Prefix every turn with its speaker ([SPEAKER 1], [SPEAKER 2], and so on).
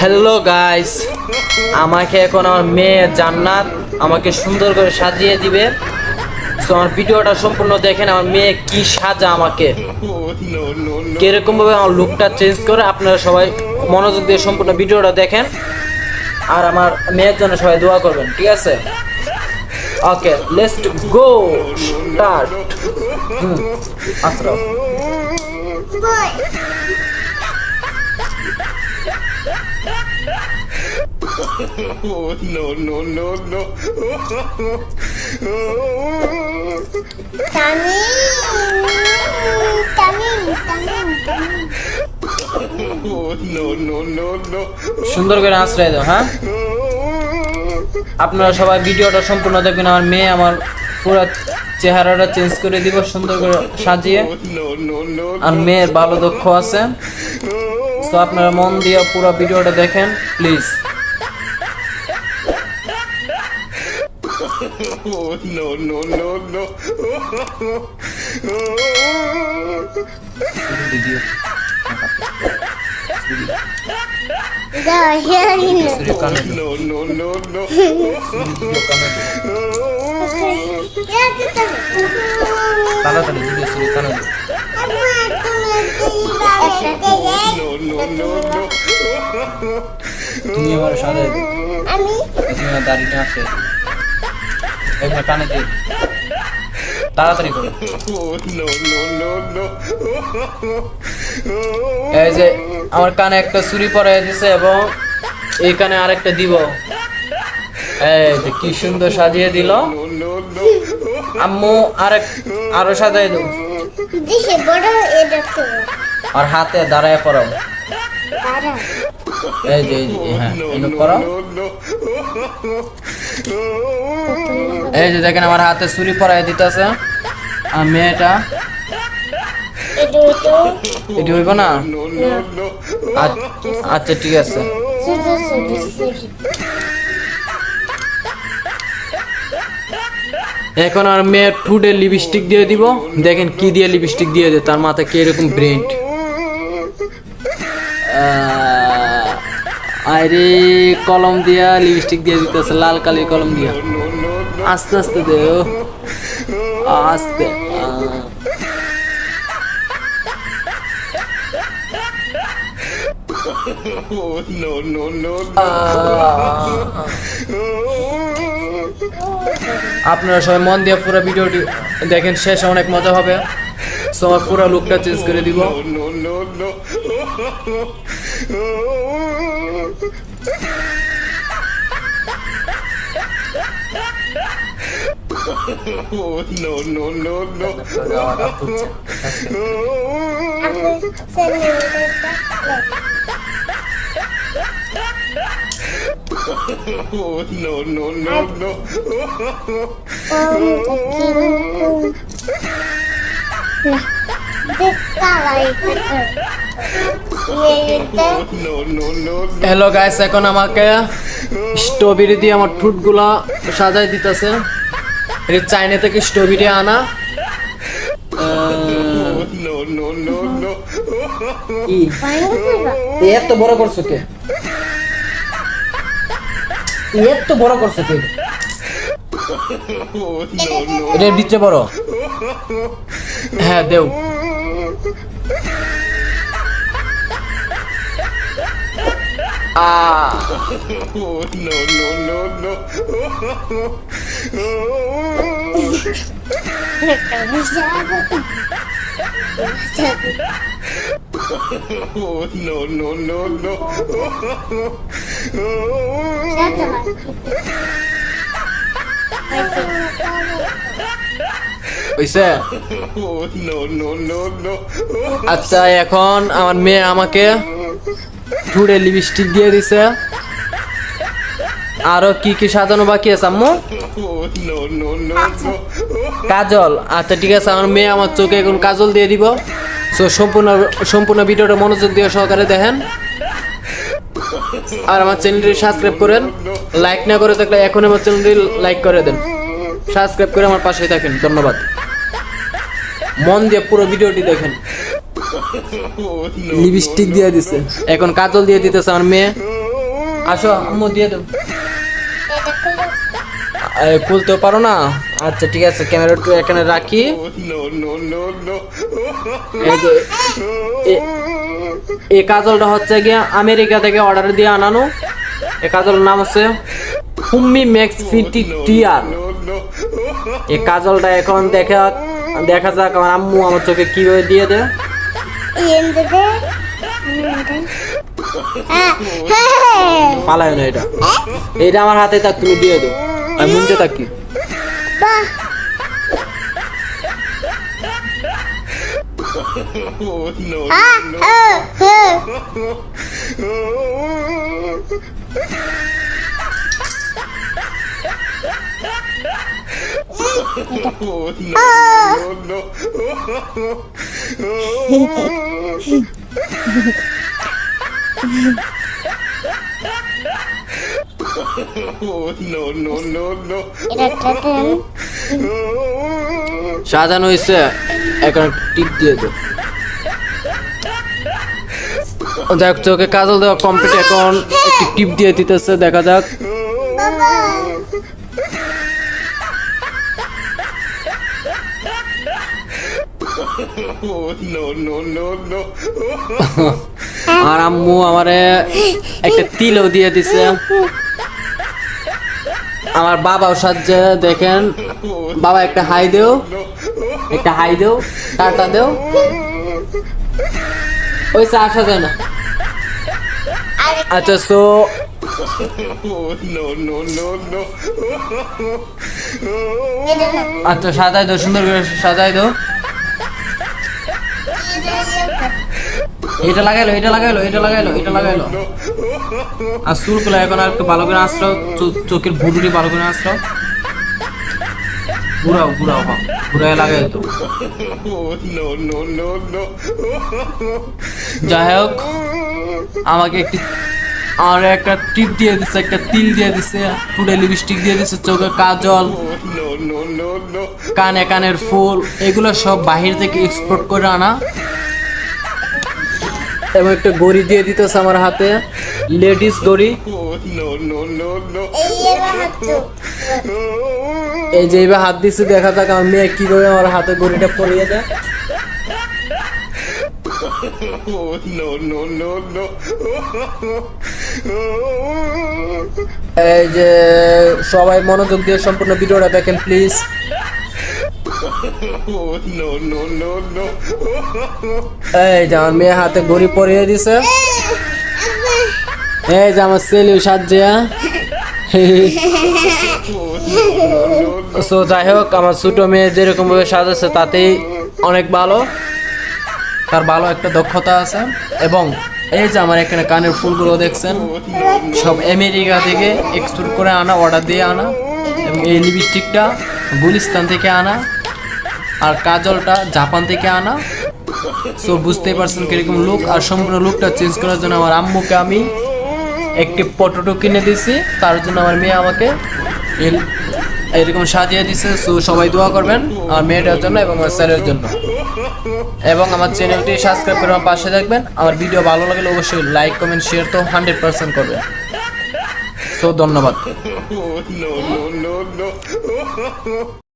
[SPEAKER 1] Hello guys আমাকে এখন আমার মেয়ে জান্নাত আমাকে সুন্দর করে সাজিয়ে দিবে। তো আমার ভিডিওটা সম্পূর্ণ দেখেন, আমার মেয়ে কি সাজা আমাকে। কীরকম ভাবে আমার লুকটা চেঞ্জ করে, আপনারা সবাই মনোযোগ দিয়ে সম্পূর্ণ ভিডিওটা দেখেন। আর আমার মেয়ের জন্য সবাই দোয়া করবেন, ঠিক আছে? Okay let's go start hmm আসরাও
[SPEAKER 2] Oh, no, no, no, no.
[SPEAKER 1] সুন্দর করে আশ্রয় দাও হ্যাঁ? আপনারা সবাই ভিডিওটা সম্পূর্ণ দেখবেন আমার মেয়ে আমার পুরো চেহারাটা চেঞ্জ করে দিব সুন্দর করে সাজিয়ে।
[SPEAKER 2] Oh,
[SPEAKER 1] আর মেয়ের ভালো দক্ষ আছে। তো আপনারা মন দিয়ে পুরো ভিডিওটা দেখেন please
[SPEAKER 2] Oh, no, no, no, no. No, no, no, no.
[SPEAKER 1] তাড়াতাড়ি ভিডিও শুরু কানে
[SPEAKER 3] তুমি
[SPEAKER 2] No, no, no, no.
[SPEAKER 1] তুমি আমার সাথে
[SPEAKER 3] আমি
[SPEAKER 1] তুমি আমার দাড়িটা আছে একবার কানে দিয়ে তাড়াতাড়ি করো. এই যে আমার কানে একটা চুরি পরে দিছে এবং এইখানে আরেকটা দিব। এই যে কি সুন্দর সাজিয়ে দিল. আম্মু আরেক আরও সাজাই
[SPEAKER 3] দেশে বড় এটা তো
[SPEAKER 1] আর হাতে দাঁড়ায়
[SPEAKER 3] দাঁড়া
[SPEAKER 1] এই যে এই হ্যাঁ
[SPEAKER 2] No,
[SPEAKER 1] এই যে দেখেন, আমার হাতে চুরি পরাই দিতেছে। আর মেয়েটা?
[SPEAKER 3] এটি
[SPEAKER 1] হইব না. আচ্ছা- আচ্ছা ঠিক আছে। এখন আর মেয়ের ঠুটে লিপস্টিক দিয়ে দিব। দেখেন কি দিয়ে লিপস্টিক দিয়ে দেয়, তার মাথায় কি এরকম ব্রেন্ড আরে, কলম দিয়া লিপস্টিক দিয়ে দিতেছে, লাল কালি কলম দিয়া। আস্তে আস্তে দেও আস্তে. আপনারা সবাই মন দিয়ে পুরো ভিডিওটি দেখেন, শেষে অনেক মজা হবে। সো আমার পুরো লুকটা চেঞ্জ করে দিব।
[SPEAKER 2] no, no, no, no. Anh ơi,
[SPEAKER 3] xem người
[SPEAKER 2] lên no, no, no, no. Ôi,
[SPEAKER 1] hello guys এখন আমাকে স্ট্রবেরি দিয়ে আমার ঠুটগুলা সাজাই দিতেছে। এটা চাইনা থেকে স্ট্রবেরি আনা। এত বড় করছ কে? এত বড় করছ কে. এটার ভিতরে বড় হ্যাঁ দেও। Ah.
[SPEAKER 2] Oh, no, no, no, no.
[SPEAKER 3] Kamu siapa?
[SPEAKER 2] Oh, no, no, no, no.
[SPEAKER 3] Siapa lagi? Masih.
[SPEAKER 2] No.
[SPEAKER 1] আচ্ছা এখন আমার মেয়ে আমাকে ঠুড়ে লিপস্টিক দিয়ে দিছে। আরও কি কি সাজানো বাকি আছে আম্মু. কাজল আচ্ছা ঠিক আছে আমার মেয়ে আমার চোখে এখন কাজল দিয়ে দিব। সো সম্পূর্ণ সম্পূর্ণ ভিডিওটা মনোযোগ দিয়ে সহকারে দেখেন। আর আমার চ্যানেলটি সাবস্ক্রাইব করেন। লাইক না করে থাকলে এখন আমার চ্যানেলটি লাইক করে দেন। সাবস্ক্রাইব করে আমার পাশে থাকেন। ধন্যবাদ। মন দিয়ে পুরো ভিডিওটি দেখেন। লিপস্টিক দিয়ে দিছে। এখন কাজল দিয়ে দিতেছে আমার মেয়ে। আসো, আম্মু দিয়ে দেব খুলতেও পারো না? আচ্ছা ঠিক আছে, ক্যামেরা একটু এখানে রাখি. এই কাজলটা হচ্ছে গিয়ে আমেরিকা থেকে অর্ডার দিয়ে আনানো। এই কাজলের নাম হচ্ছে হুম্মি ম্যাক্স ফিটি টিয়ার. এই কাজলটা এখন দেখা দেখা যাক আমার আম্মু আমার চোখে কীভাবে দিয়ে দেয়। পালায় না এটা। এটা আমার হাতে থাক তুমি দিয়ে দাও। আমি মুঞ্জে থাকি
[SPEAKER 3] বাহ
[SPEAKER 2] Oh, oh,
[SPEAKER 1] সাজানো হয়েছে এখন টিপ দিয়ে দাও দেখ চোখে কাজল দেওয়া কমপ্লিট এখন একটি টিপ দিয়ে দিতেছে, দেখা যাক। আর আম্মু আমারে একটা তিলও দিয়ে দিছে। আমার বাবাও সাহায্যে দেখেন। বাবা একটা হাই দেও। একটা হাই দেও, টাটা দেও। ওই আসা যায় না। আচ্ছা সো আচ্ছা সাজাই দাও সুন্দর করে সাজাই দাও এটা লাগাইলো এটা লাগাইলো এটা লাগাইলো এটা লাগাইলো। আর চুলগুলো এখন আর একটু ভালো করে আসলো চোখের ভুটুটি ভালো করে আসলো ঘুরাও ঘুরাও হ্যাঁ ঘুরাই লাগাই তো. যাই হোক, আমাকে একটি আর একটা টিপ দিয়ে দিচ্ছে একটা তিল দিয়ে দিছে টুডে লিপস্টিক দিয়ে দিছে চোখে কাজল. কানে কানের ফুল এগুলো সব বাহির থেকে এক্সপোর্ট করে আনা এবং একটা গড়ি দিয়ে দিতেছে আমার হাতে লেডিস গড়ি.
[SPEAKER 3] এই
[SPEAKER 1] যে এইভাবে হাত দিচ্ছে দেখা যাক আমার মেয়ে কীভাবে আমার হাতে গড়িটা পরিয়ে দেয়
[SPEAKER 2] Oh, no, no, no, no.
[SPEAKER 1] এই যে সবাই মনোযোগ দিয়ে সম্পূর্ণ ভিডিওটা দেখেন প্লিজ. এই যে আমার মেয়ে হাতে গড়ি পরিয়ে দিছে। এই যে আমার সেলিও সাজিয়া সো যাই হোক আমার ছোট মেয়ে যেরকম ভাবে সাজাচ্ছে তাতেই অনেক ভালো। তার ভালো একটা দক্ষতা আছে। এবং এই যে আমার এখানে কানের ফুলগুলো দেখছেন, সব আমেরিকা থেকে এক্সপোর্ট করে আনা অর্ডার দিয়ে আনা, এবং এই লিপস্টিকটা গুলিস্তান থেকে আনা, আর কাজলটা জাপান থেকে আনা। সো বুঝতেই পারছেন কীরকম লুক আর সম্পূর্ণ লুকটা চেঞ্জ করার জন্য আমার আম্মুকে আমি একটি পটোটো কিনে দিছি তার জন্য আমার মেয়ে আমাকে এরকম সাজিয়ে দিছে সো সবাই দোয়া করবেন আমার মেয়েটার জন্য এবং আমার স্যারের জন্য এবং আমার চ্যানেলটি সাবস্ক্রাইব করে আমার পাশে থাকবেন আমার ভিডিও ভালো লাগলে অবশ্যই লাইক কমেন্ট শেয়ার তো হান্ড্রেড পার্সেন্ট করবে সো ধন্যবাদ